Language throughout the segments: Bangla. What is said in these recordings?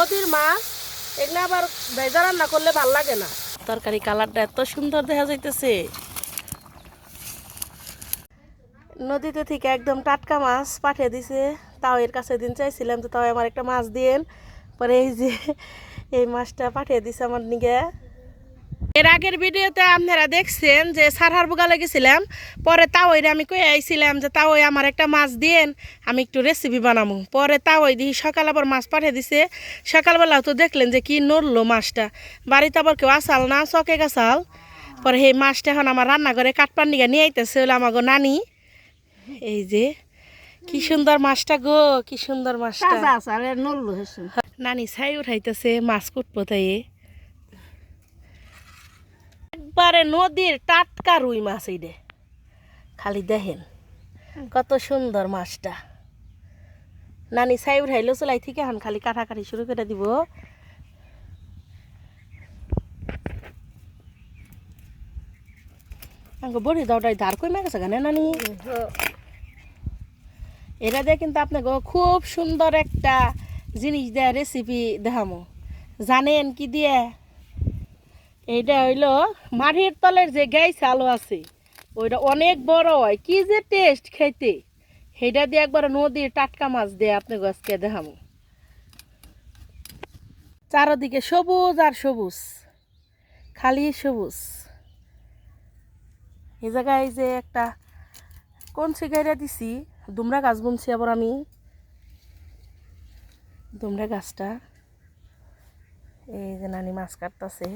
নদীর মাছ এগুলো আবার ভেজা রান্না করলে ভালো লাগে না। তরকারি কালারটা এত সুন্দর দেখা যাইতেছে। নদীতে থেকে একদম টাটকা মাছ পাঠিয়ে দিছে। তাও এর কাছে দিন চাইছিলাম তো তাও আমার একটা মাছ দিয়েন। পরে এই যে এই মাছটা পাঠিয়ে দিছে আমার নিগে। এর আগের ভিডিওতে আপনারা দেখছেন যে সারহার বুগালে গেছিলাম পরে তাও আমি কই আইছিলাম যে তাও আমার একটা মাছ দিয়েন আমি একটু রেসিপি বানাবো পরে তাও দিই সকাল আবার মাছ পাঠিয়ে দিছে। সকালবেলা তো দেখলেন যে কি নড়লো মাছটা। বাড়িতে আবার কেউ আসাল না চকে গাছাল। পরে সেই মাছটা এখন আমার রান্নাঘরে কাটপার নিগে নিয়ে আইতেছে হলো আমাকে নানি। এই যে কি সুন্দর মাছটা গো কি সুন্দর মাছটা। নানি ছাই উঠাইতেছে মাছ কুটবো তাই একবারে নদীর টাটকা রুই মাছ এই রে খালি দেখেন কত সুন্দর মাছটা। নানি ছাই উঠাইলো চলাই থেকে হান খালি কাটাকাটি শুরু করে দিব। আঙ্গ বড়ি দাওটাই ধার কই গেছে গানে নানি? এটা দিয়ে কিন্তু আপনাকে খুব সুন্দর একটা জিনিস দেয় রেসিপি দেখামো। জানেন কি দিয়ে? এইটা হইল মাটির তলের যে গাই আলু আছে, ওইটা অনেক বড় হয়। কি যে টেস্ট খাইতে সেইটা দিয়ে একবার নদীর টাটকা মাছ দিয়ে আপনাকে আজকে দেখামো চারদিকে সবুজ আর সবুজ, খালি সবুজ। এই জায়গায় যে একটা কোন সিগাইরা দিছি দুমরা গাছ বুনছি আবার আমি। দুমরা গাছটা, এই যে নানি মাছ কাটতেছে।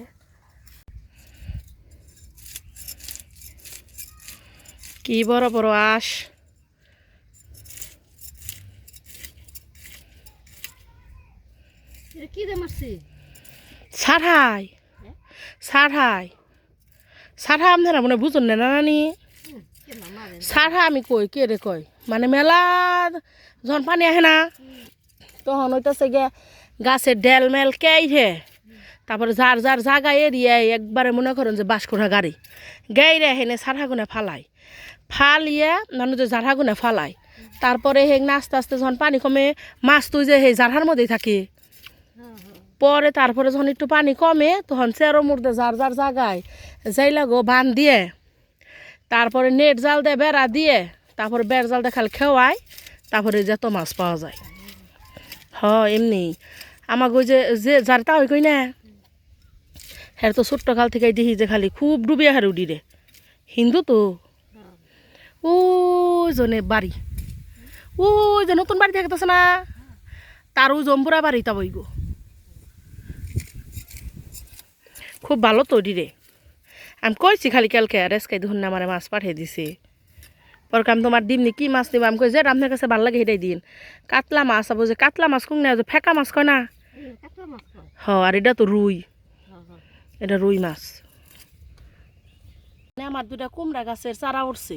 কি বড় বড় আঁশ। সারহা আপনারা মনে বুঝুন না নানি সারহা আমি কই কে রে কই? মানে মেলা যখন পানি আহে না তখন হইতেছে গে গাছের ডেল মেল কেইরে তারপরে যার যার জাগা এরিয়ায় একবারে মনে করেন যে বাঁশকুড়া গাড়ি। গাইরে হেনে সারহাগুনে ফালাই। ফালিয়ে মানে যে জারহাগুনে ফালাই। তারপরে হেন আস্তে আস্তে যখন পানি কমে মাছ তুই যে সেই জারহার মধ্যেই থাকে। পরে তারপরে যখন একটু পানি কমে, তখন চেরো মুড়তে যার যার জায়গায় যাই লাগো বান দিয়ে। তারপরে নেট জাল দিয়ে বেড়া দিয়ে তারপরে বেড় জাল দিয়ে খালি খেওয়ায় তারপরে যত মাছ পাওয়া যায়। হ এমনি। আমাকে ওই যে যে যার তা ওই কই না? হ্যাঁ তো ছোট্ট কাল থেকে দেখি যে খালি খুব ডুবিয়া হারে উডি রে হিন্দু তো ওই জনে বাড়ি। ওই যে নতুন বাড়ি থাকতেছে না? তার ওই জম্বুরা বাড়ি তা বই গো খুব ভালো তৈরি রে। আমি কইছি খালি কালকে আর এসকাই ধরুন না আমার মাছ পাঠিয়ে দিছে। পরে আমি তোমার দিম কি মাছ নিব আমি কই, যে আপনার কাছে ভালো লাগে সেটাই দিন। কাতলা মাছ আবো যে, কাতলা মাছ কোন না ফেকা মাছ কয় না? হ, আর এটা তো রুই। এটা রুই মাছ। মানে আমার দুটা কুমড়া গাছের চারা উঠছে।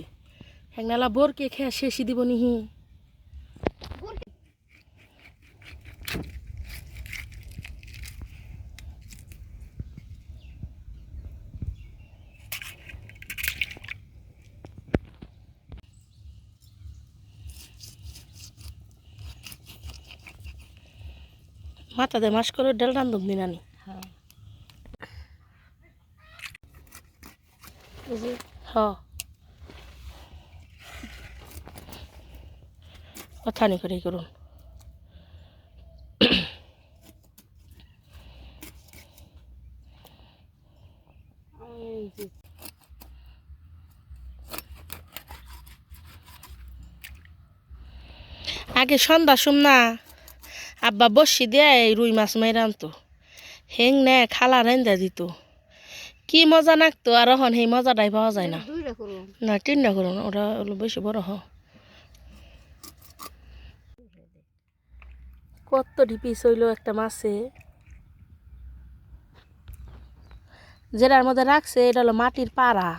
হ্যাংনালা বোরকে খেয়ে শেষই দিব নিহি। মাথা দে মাস করে ডাল রান্ধব দিনানি হ্যাঁ। হ কথা নি করে করুন। আগে সন্ধ্যা সুম না। আব্বা বসি দিয়ে এই রুই মাছ মাইরা আনতো। হেং নে খালা রান্দা দিত। কি মজা নাকতো আর এখন সেই মজাটাই পাওয়া যায় না। না তিনটা করুন ওরা বেশি বড় হ। কত ডিপিস হইল একটা মাছে? যেটার মধ্যে রাখছে এটা হলো মাটির পাড়া।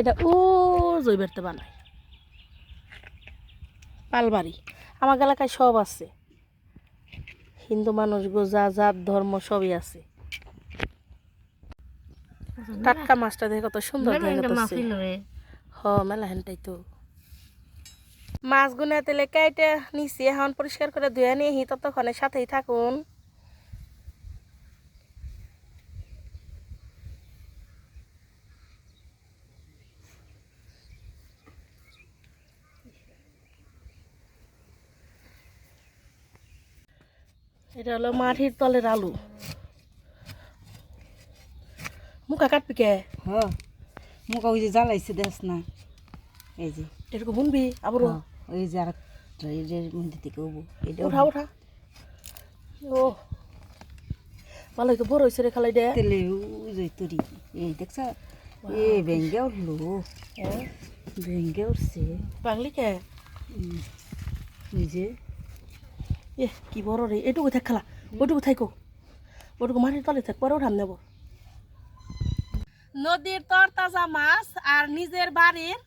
এটা ও জৈবেরতে বানায়। পালবাড়ি। আমার এলাকায় সব আছে। হিন্দু মানুষ গোজা জাত ধর্ম সবই আছে। টাটকা মাছটা দেখে কত সুন্দর হ মেলা হেনটাই তো। মাছগুলো তেলে কেটে নিছি এখন পরিষ্কার করে ধুয়ে নিয়ে হি ততক্ষণের সাথেই থাকুন। এটা হলো মাটির তলের আলু। মুখা কাটবি কে? হ মুখা ওই যে জ্বালাইছে দেখ না? এই যে। এরকম বুনবি আবার হ, ওই যে আর মধ্যে থেকে হব এটা উঠা উঠা। ও ভালো তো বড় হয়েছে রে খালাই দে তেলে যে তরি এই দেখছ? এ ভেঙ্গে উঠল। ভেঙ্গে উঠছে। বাংলি কে? যে। এ কি বড় রে এটুকু থাক খালা ওটুকু থাকো ওটুকু মাটির তলে থাক পরে উঠাম নেব নদীর তর তাজা মাছ আর নিজের বাড়ির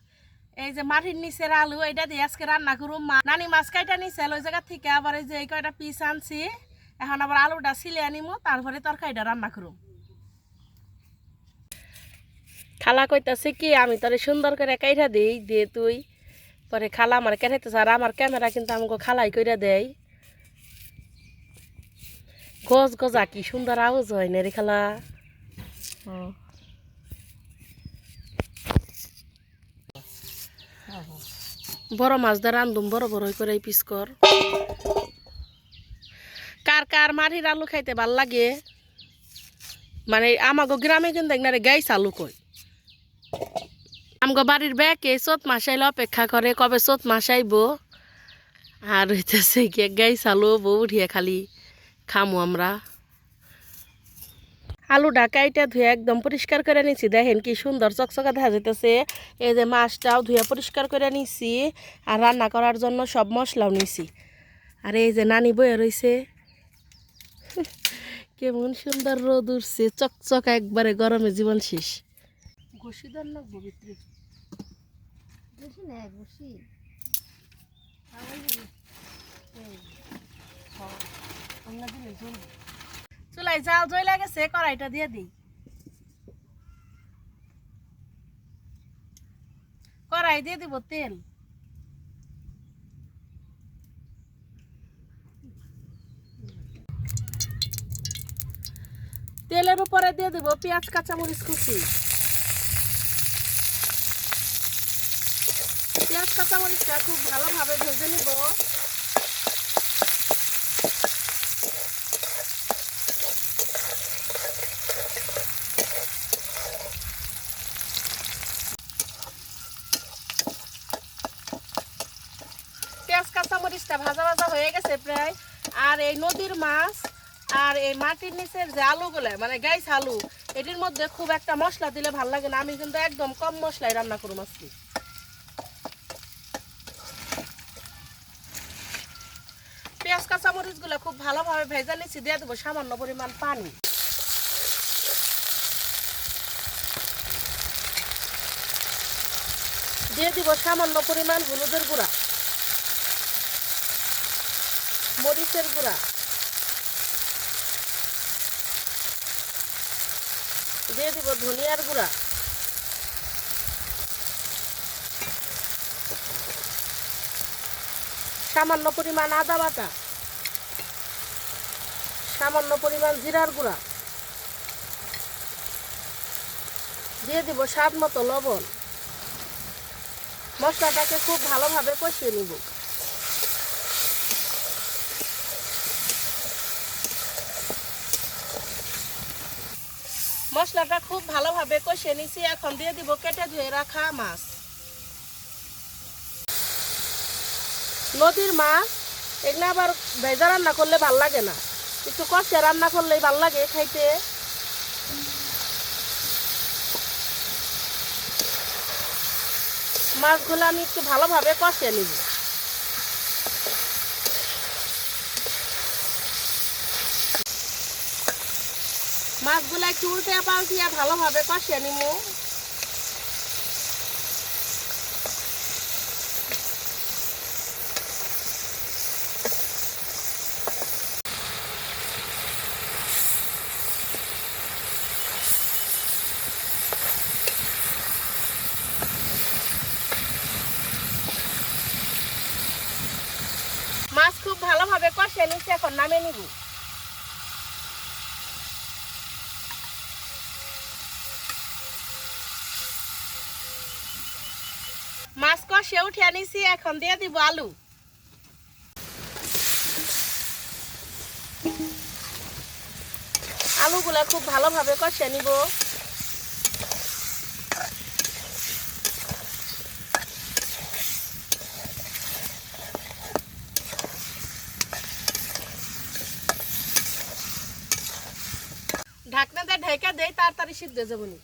এই যে মাটির নিচের আলু এটা দিয়ে আজকে রান্না করুম মা। নানি মাছ কাইটা নিছে ওই জায়গা থেকে আবার এই যে এই কয়টা পিস আনছি এখন আবার আলুটা সিলে আনিমু তারপরে তরকারিটা রান্না করুম। খালা কইতাছে কি আমি তোরে সুন্দর করে কাইটা দিই দিয়ে তুই। পরে খালা আমার কেটাইতেছে আর আমার ক্যামেরা কিন্তু আমাকে খালাই কইরা দেয় গজ গজা কি সুন্দর আওয়াজ হয় না রে খালা। বড় মাছ দা রান্ধুম, বড় বড় করে পিস কর। কার কার মাটির আলু খাইতে ভালো লাগে? মানে আমাগো গ্রামে কিন্তু একনারে গাইস আলু কই। আমগো বাড়ির ব্যাকে চোত মাস আইলে অপেক্ষা করে কবে চোত মাস আইব। আর হইতেছে কি গাইস আলু বউ উঠিয়ে খালি খামু আমরা। আলু ঢাকাইটা ধুয়ে একদম পরিষ্কার করে নিছি। দেখেন কি সুন্দর চকচকা দেখা যেতেছে এই যে মাছটাও ধুয়ে পরিষ্কার করে নিছি আর রান্না করার জন্য সব মশলাও নিছি। আর এই যে নানি বয়ে রয়েছে কেমন সুন্দর রোদ উঠছে চকচকা একবারে গরমে জীবন শেষ। ঘষি দেন না পবিত্র না চুলাই জাল জয় গেছে, কড়াইটা দিয়ে দিই। কড়াই দিয়ে দিব তেল। তেলের উপরে দিয়ে দিব পেঁয়াজ, কাঁচামরিচ কুচি। পেঁয়াজ, কাঁচামরিচটা খুব ভালোভাবে ভেজে নিব পেঁয়াজ কাঁচামরিচটা ভাজা ভাজা হয়ে গেছে প্রায়। আর এই নদীর মাছ আর এই মাটির নিচের যে আলুগুলো মানে গাইস আলু, এটির মধ্যে খুব একটা মশলা দিলে ভালো লাগে না। আমি কিন্তু একদম কম মশলায় রান্না করব আজকে। পেঁয়াজ, কাঁচামরিচগুলো খুব ভালোভাবে ভেজে নিচ্ছি দিয়ে দেবো সামান্য পরিমাণ পানি। দিয়ে দিব সামান্য পরিমাণ হলুদের গুঁড়া। মরিচের গুঁড়া। দিয়ে দিব ধনিয়ার গুঁড়া। সামান্য পরিমাণ আদা বাটা। সামান্য পরিমাণ জিরার গুঁড়া। দিয়ে দিব স্বাদ মতো লবণ। মশলাটাকে খুব ভালোভাবে কষিয়ে নিব। মশলাটা খুব ভালোভাবে কষিয়ে নিছি, এখন দিয়ে দিব কেটে ধুয়ে রাখা মাছ। নদীর মাছ, এগুলো আবার ভেজা রান্না করলে ভালো লাগে না। একটু কষিয়ে রান্না করলেই ভালো লাগে খাইতে। মাছগুলো আমি একটু ভালোভাবে কষিয়ে নিব। মাছগুলো একটু উল্টে পাল্টিয়ে ভালোভাবে কষিয়ে নিমু। মাছ খুব ভালোভাবে কষে নিচ্ছে, এখন নামে নিবি। মাছ উঠে নিছি এখন দিয়ে দিব আলু। আলুগুলা খুব ভালোভাবে কষে নিব। ঢাকনাতে ঢেকে দেই, তাড়াতাড়ি সিদ্ধ হয়ে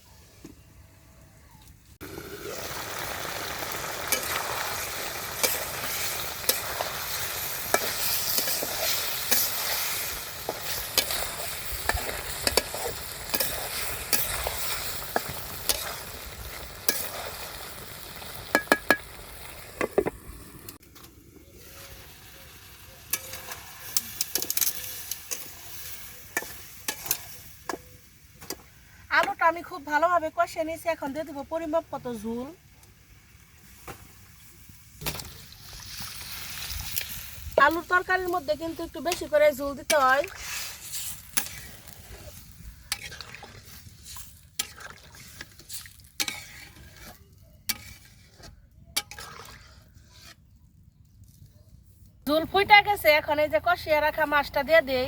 যাব আমি খুব ভালোভাবে কষে নিয়েছি। এখন দিয়ে দেবো পরিমাপ মতো ঝুল। আলুর তরকারির মধ্যে কিন্তু একটু বেশি করে ঝুল দিতে হয়। ঝুল ফুইটা গেছে। এখন এই যে কষিয়ে রাখা মাছটা দিয়ে দেই।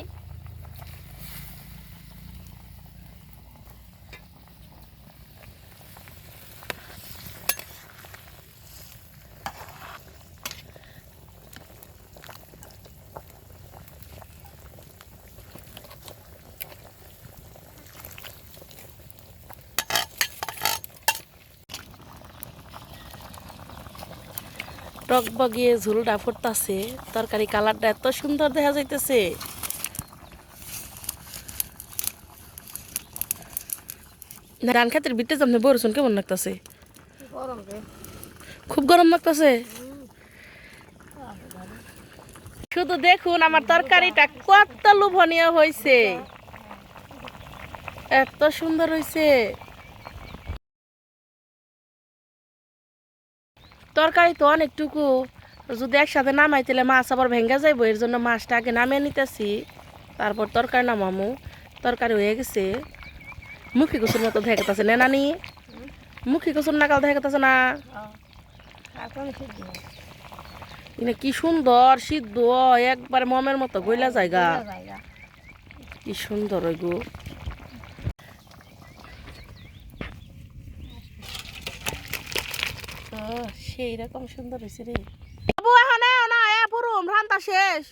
টকবগিয়ে ঝুলটা ফুটতাছে। তরকারি কালারটা এত সুন্দর দেখা যাইতেছে। না রান খাতের বিটে আপনি বরসুন কেমন লাগতেছে? গরম খুব গরম লাগতেছে? শুধু দেখুন আমার তরকারিটা কত লোভনীয় হয়েছে এত সুন্দর হয়েছে তরকারি তো অনেকটুকু। যদি একসাথে নামাই তাহলে মাছ আবার ভেঙে যাইব, এর জন্য মাছটা আগে নামিয়ে নিতেছি। তারপর তরকারি নামামু, তরকারি হয়ে গেছে। মুখি কুসুর মতো দেখা গেছে না নানি। মুখি কুসুর নাকাল দেখা গেছে না। কি সুন্দর, সিদ্ধ, একবার মমের মতো গইলা জায়গা। কি সুন্দর ওই গো সেই রকম সুন্দর হয়েছে রে। বাবু এখন না এ পুরুম রান্তা শেষ।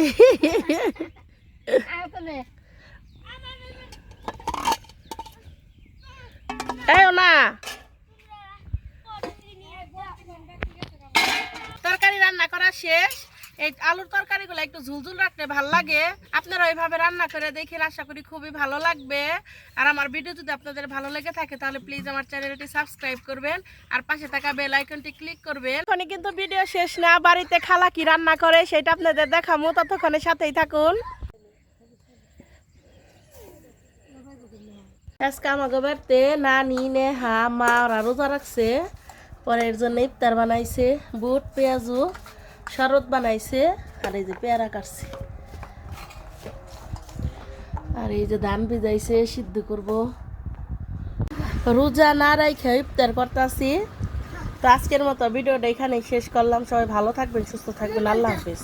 না তরকারি রান্না করা শেষ। এই আলুর তরকারিগুলো একটু ঝুলঝুল রাখলে ভালো লাগে। আপনারা ওইভাবে রান্না করে দেখেন, আশা করি খুবই ভালো লাগবে। আর আমার ভিডিও যদি আপনাদের ভালো লেগে থাকে, তাহলে প্লিজ আমার চ্যানেলটি সাবস্ক্রাইব করবেন। আর পাশে থাকা বেল আইকনটি ক্লিক করবেন। এখনই কিন্তু ভিডিও শেষ না, বাড়িতে খালা কি রান্না করে সেটা আপনাদের দেখামো ততক্ষণে সাথেই থাকুন। আজকে আমাকে বাড়িতে নানি, নেহা, মা, ওরা রোজা রাখছে। পরে এর জন্য ইফতার বানাইছে, বুট, পেঁয়াজু। শরবত বানাইছে, আর এই যে পেয়ারা কাটছে। আর এই যে ধান ভিজাইছে, সিদ্ধ করব। রোজা না রাইখে ইফতার করতেছি। তো আজকের মতো ভিডিওটা এখানেই শেষ করলাম। সবাই ভালো থাকবেন, সুস্থ থাকবেন। আল্লাহ হাফিজ।